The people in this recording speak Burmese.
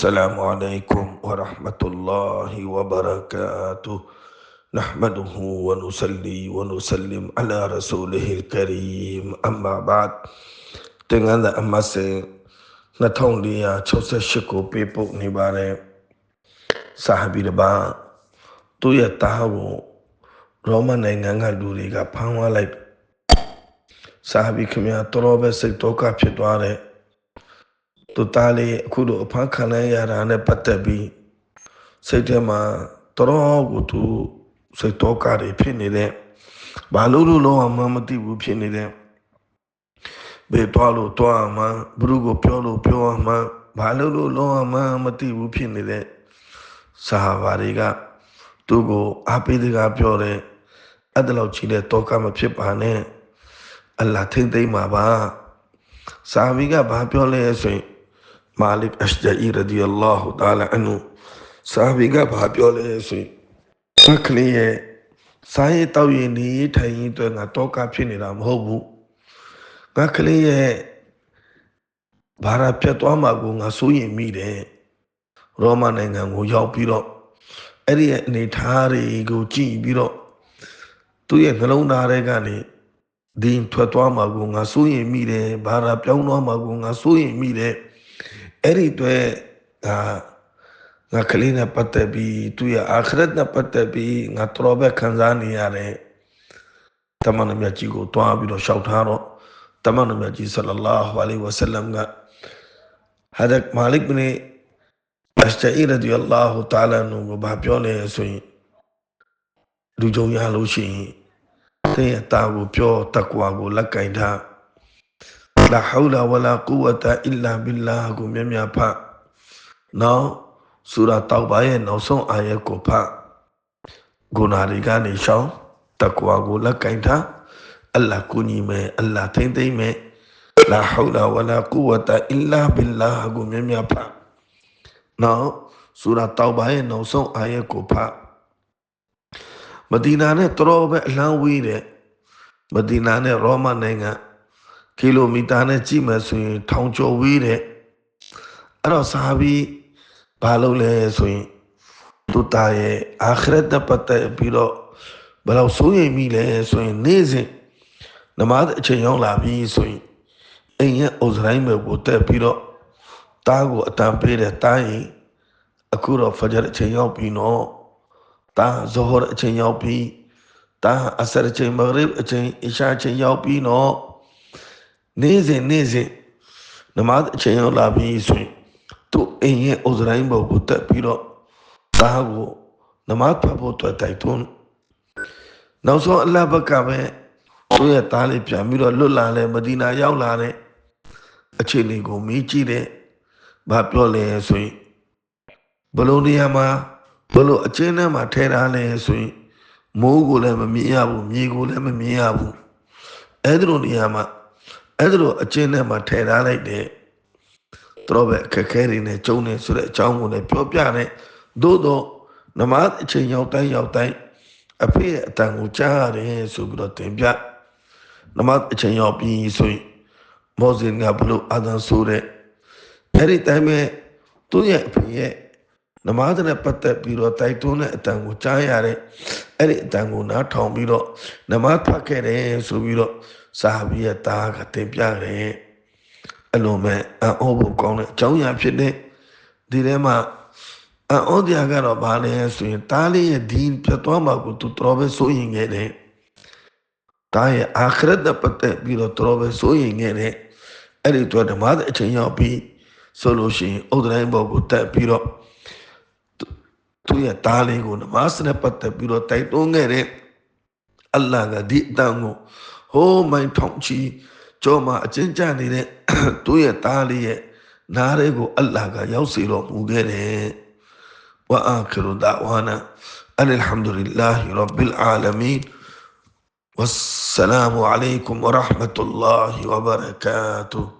Assalamualaikum warahmatullahi wabarakatuh. Nahmaduhu wa nusalli wa nusallim ala rasulihil karim. Amma ba'd. Tengah anda amma se Nathang liya chau se ni bare Sahabi Tu ya tahawu Roma na inga ngal duri ga pangwa lai. သူသားလေးအခုလိုအဖမ်းခံရရတာနဲ့ပတ်သက်ပြီးစိတ်ထဲမှာတော်တော်ကိုသူစိတ်တော့ကတွေဖြစ်နေတဲ့ဘာလို့လို့လုံးဝမသိဘူးဖြစ်နေတဲ့ဘယ်တော့လို့တော့မှဘုရုကိုပြောလို့ပြောမှဘာလို့လို့လုံးဝမသိဘူးဖြစ်နေတဲ့ဆာဟာဘာတွေကသူ့ကိုအားပေးတဲ့ကပြောတယ်အဲ့ဒါလောက်ကြီးတဲ့တော့ကမဖြစ်ပါနဲ့အလ္လာထိမ့်သိမ့်မှာပါဆာဘီကဘာပြောလဲဆိုရင် မာလစ်အရှဂျအီရဒီအလ္လာဟူတာလာအန်နူဆာဘီကဘာပြောလဲဆိုရင်ကလေးရဲ့စားရတောက်ရင်နေထိုင်ရင်တွေ့ငါတော့ကဖြစ်နေတာမဟုတ်ဘူးငါကလေးရဲ့ဘာရပြတ်သွားမှာကိုငါစိုးရင်မိတယ်ရောမနိုင်ငံကိုရောက်ပြီးတော့အဲ့ဒီရဲ့အနေထားတွေကိုကြည့်ပြီးတော့သူ့ရဲ့နှလုံးသားထဲကနေဒီထွက်သွားမှာကိုငါစိုးရင်မိတယ်ဘာရပြောင်းသွားမှာကိုငါစိုးရင်မိတယ် အဲ့ဒီတွေ့ငါငါကလေးနဲ့ပတ်သက်ပြီးသူရဲ့အာခရတ်နဲ့ပတ်သက်ပြီးငါတော်ပဲခံစားနေရတယ်တမန်တော်မြတ်ကြီးကိုတွားပြီးတော့ရှောက်ထားတော့တမန်တော်မြတ်ကြီးဆလလာဟူအလိုင်းဝဆလမ်ကဟာဒက်မာလစ်ဘင်အစတိုင်ရဒီအလ္လာဟူတာလာနူကိုဘာပြောလဲဆိုရင်လူကြုံရလို့ရှိရင်တဲ့တာကိုပြောတကွာကိုလက်ကင်ထား လာဟူလာဝလာကူဝတာအီလာဘီလာကိုမြတ်မြတ်ဖတ်နောက်ဆူရာတောက်ပါရဲ့နောက်ဆုံးအာယတ်ကိုဖတ်ဂုနာတွေကနေရှောင်းတကွာကိုလက်ကင်ထားအလ္လာဟ်ကိုညီမယ်အလ္လာဟ်ထိမ့်သိမ့်မယ်လာဟူလာဝလာကူဝတာအီလာဘီလာကိုမြတ်မြတ်ဖတ်နောက်ဆူရာတောက်ပါရဲ့နောက်ဆုံးအာယတ်ကိုဖတ်မဒီနာနဲ့တော်ပဲအလံဝေးတဲ့မဒီနာနဲ့ရောမနိုင်ငံ ကီလိုမီတာနဲ့ကြည့်မယ်ဆိုရင်ထောင်ကျော်ဝေးတဲ့အဲ့တော့ဆာဘီဘာလို့လဲဆိုရင်သူတာရဲ့အာခရတ်နဲ့ပတ်သက်ပြီးတော့ဘယ်လောက်စိုးရိမ်မိလဲဆိုရင်နေ့စဉ်နမတ်အချိန်ရောက်လာပြီဆိုရင်အိမ်ရဲ့အုပ်စရိုင်းပဲကိုတက်ပြီးတော့တားကိုအတန်ပေးတယ်တားရင်အခုတော့ဖဂျာအချိန်ရောက်ပြီနော်တားဇဟရအချိန်ရောက်ပြီတားအဆရအချိန်မဂရစ်အချိန်အရှာအချိန်ရောက်ပြီနော် နေ့စဉ်နေ့စဉ်နမတ်အချိန်ရောက်လာပြီဆိုရင်သူ့အိမ်ရဲ့အုပ်စရိုင်းဘောကိုတက်ပြီးတော့တားကိုနမတ်ဖတ်ဖို့တွေ့တိုက်တွန်းနောက်ဆုံးအလဘကပဲသူ့ရဲ့သားလေးပြန်ပြီးတော့လွတ်လာလဲမဒီနာရောက်လာတဲ့အခြေအနေကိုမေးကြည့်တဲ့ဘာပြောလဲဆိုရင်ဘလုံးနေရာမှာဘလို့အချင်းထဲမှာထဲထားလဲဆိုရင်မိုးကိုလည်းမမြင်ရဘူးမြေကိုလည်းမမြင်ရဘူးအဲ့ဒီလိုနေရာမှာ အဲ့ဒီလိုအချင်းထဲမှာထဲထားလိုက်တဲ့တော့ပဲအခက်ခဲတွေနဲ့ကျုံနေဆိုတဲ့အကြောင်းကိုလည်းပြောပြတယ်သို့တော့နမတ်အချိန်ရောက်တိုင်းရောက်တိုင်းအဖေရဲ့အတန်ကိုကြားရတယ်ဆိုပြီးတော့တင်ပြနမတ်အချိန်ရောက်ပြီးဆိုရင်မောဇင်ကဘလို့အာသန်ဆိုတဲ့အဲ့ဒီတိုင်းပဲသူ့ရဲ့အဖေရဲ့နမတ်နဲ့ပတ်သက်ပြီးတော့တိုက်တွန်းတဲ့အတန်ကိုကြားရတဲ့အဲ့ဒီအတန်ကိုနားထောင်ပြီးတော့နမတ်ဖတ်ခဲ့တယ်ဆိုပြီးတော့ စာဟဘီရဲ့သားကတင်ပြတယ်အဲ့လိုမဲ့အောဖို့ကောင်းတဲ့အကြောင်းအရာဖြစ်တဲ့ဒီထဲမှာအောတရားကတော့ဘာလဲဆိုရင်တားလေးရဲ့ဒီပြတ်သွားမှာကိုသူတော်ပဲစိုးရင်ခဲ့တယ်တားရဲ့အာခရတ်နဲ့ပတ်သက်ပြီးတော့တော်ပဲစိုးရင်ခဲ့တယ်အဲ့ဒီတော့ဓမ္မတဲ့အချိန်ရောက်ပြီးဆိုလို့ရှိရင်ဥဒတိုင်းဘောကိုတက်ပြီးတော့သူရဲ့တားလေးကိုနမတ်နဲ့ပတ်သက်ပြီးတော့တိုက်တွန်းခဲ့တဲ့အလ္လာဟ်ကဒီအတန်ကို ဟိုးမိုင်ထောင်ချီကျော်မှာအကျဉ်းချနေတဲ့သူရဲ့သားလေးရဲ့နားလေးကိုအလ္လာဟ်ကရောက်စေတော်မူခဲ့တယ်ဝအာခရဒဝါနာအလ်ဟမ်ဒူလ illah ရဘ်ဘ်အာလမီ والسلام عليكم ورحمة الله وبركاته